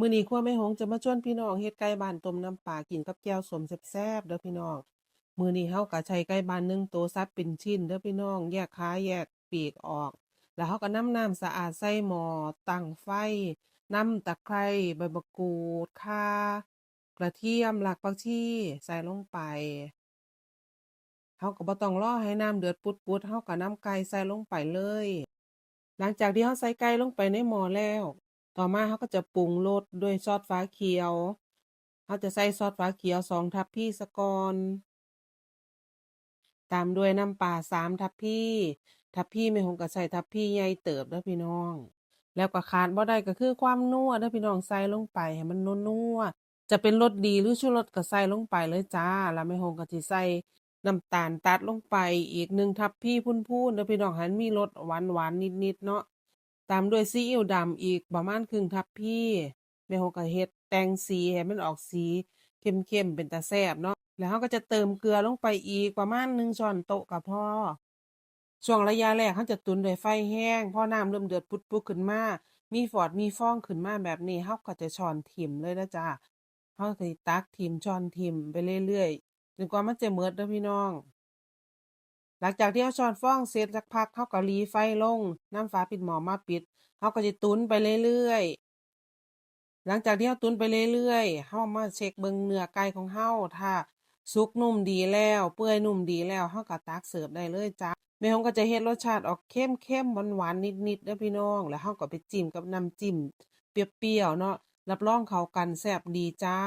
มื้อนี้ครัวแม่หงจะมาชวนพี่น้องเฮ็ดไก่บ้านต้มน้ำปลากินกับแจ่วสมแซ่บๆเด้อพี่น้องมื้อนี้เราก็ใช้ไก่บ้าน1ตัวสับเป็นชิ้นเด้อพี่น้องแยกขาแยกปีกออก แล้วเราก็นำน้ำสะอาดใส่หม้อตั้งไฟนำตะไคร้ใบมะกรูดข่ากระเทียมรากผักชีใส่ลงไปเราก็บ่ต้องรอให้น้ำเดือดปุดๆเราก็นำไก่ใส่ลงไปเลย หลังจากที่เราใส่ไก่ลงไปในหม้อแล้ว ต่อมาเราก็จะปรุงรสด้วยซอสฟ้าเขียว เราจะใส่ซอสฟ้าเขียว2ทัพพีซะกอน ตามด้วยน้ำปลา3ทัพพี่ ทัพพีแม่หงก็ใส่ทัพพี่ใหญ่เติบเด้อพี่น้อง แล้วก็ขาดบ่ได้ก็คือความนัวเด้อพี่น้องใส่ลงไปให้มันนัวจะเป็นรสดีหรือชูรสก็ใส่ลงไปเลยจ้า แล้วแม่หงก็สิใส่น้ำตาลตัดลงไปอีก1ทัพพี่พูนๆเด้อพี่น้องหันมีรสหวานๆนิดๆเนาะ ตามด้วยซีอิ๊วดำอีกประมาณครึ่งทัพพีแม่หก็เฮ็ดแต่งสีให้มันออกสีเข้มๆเป็นตาแซ่บเนาะแล้วเราก็จะเติมเกลือลงไปอีกประมาณ1ช้อนโต๊ะก็พอช่วงระยะแรกเราจะตุ๋นด้วยไฟแห้งพอน้ำเริ่มเดือดปุดๆขึ้นมามีฟอดมีฟองขึ้นมาแบบนี้เราก็จะช้อนถิ้มเลยนะจ้ะเราก็สิตักถิ้มช้อนถิ้มไปเรื่อยๆจนกว่ามันจะหมดเด้อพี่น้อง หลังจากที่เราช้อนฟองเสร็จสักพักเราก็รีไฟลง น้ำฝาปิดหม้อมาปิดเราก็สิตุ๋นไปเรื่อยๆหลังจากที่เราตุนไปเรื่อยๆเรามาเช็กเบิงเนื้อไก่ของเราถ้าสุกนุ่มดีแล้ว เปื่อยนุ่มดีแล้วเราก็ตักเสิร์ฟได้เลยจ้ะแม่หงก็จะเฮ็ดรสชาติออกเข้มๆหวานๆนิดๆเด้อพี่น้อง แล้วเราก็ไปจิ้มกับน้ำจิ้มเปรี้ยวๆเนาะรับรองเขากันแซ่บดีจ้า